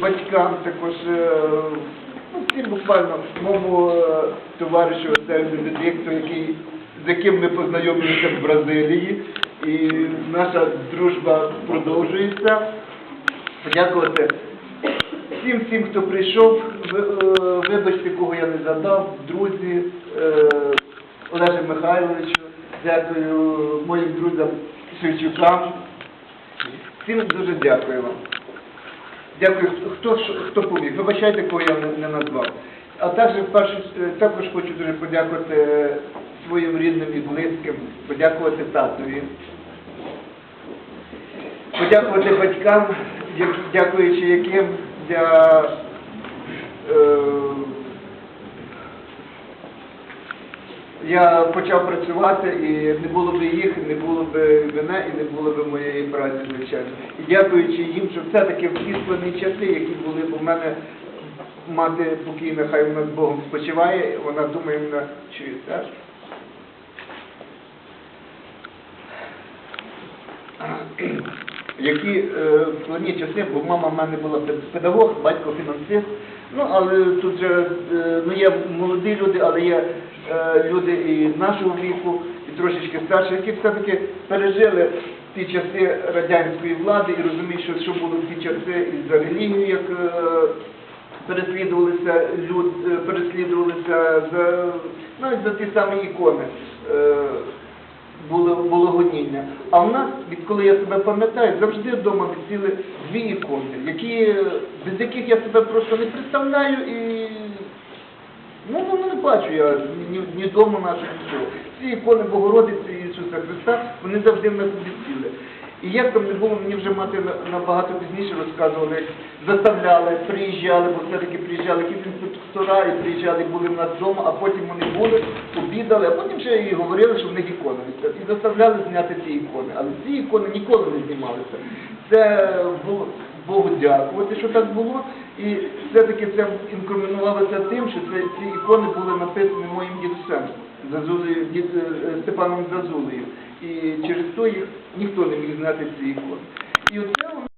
батькам, також е, ну, всім буквально моєму е, товаришу Бенедикту, який, з яким ми познайомилися в Бразилії. І наша дружба продовжується. Подякувати всім всім, хто прийшов. Е, Вибачте, кого я не задав, друзі, Олеже Михайловичу, дякую моїм друзям Шевчукам. Всім дуже дякую вам. Дякую, хто, хто поміг. Вибачайте, кого я не, назвав. А також, е, також хочу дуже подякувати е, своїм рідним і близьким, подякувати татові, подякувати батькам, дякуючи яким я я почав працювати, і не було б їх, не було б мене, і не було б моєї праці, звичайно. І дякуючи їм, що все-таки в ті складні часи, які були, бо в мене мати покійна, хай вона з Богом спочиває, вона думає мене чує, так? Які е, в складні часи, бо мама в мене була пед- педагог, батько фінансист. Ну, але тут же е, ну, є молоді люди, але є е, люди і нашого віку, і трошечки старші, які все-таки пережили ті часи радянської влади і розуміють, що, що було в ті часи і за релігію, як переслідувалися люд, е, переслідувалися за навіть за ті самі ікони. Було, було гоніння. А в нас, відколи я себе пам'ятаю, завжди вдома висіли дві ікони, які, без яких я себе просто не представляю і ну, ну, не бачу я ні, ні дому нашого, нічого. Ці ікони Богородиці Ісуса Христа, вони завжди в нас висіли. І як там не було, мені вже мати набагато пізніше розказували, заставляли, приїжджали, бо все-таки приїжджали якісь інспектора і приїжджали, були в нас вдома, а потім вони були, обідали, а потім ще і говорили, що в них ікони висять. І заставляли зняти ці ікони. Але ці ікони ніколи не знімалися. Це було Богу дякувати, що так було. І все-таки це інкримінувалося тим, що це, ці ікони були написані моїм дідусем, е, Степаном Зазулею. І через то їх ніхто не міг знати ці ікони. І оце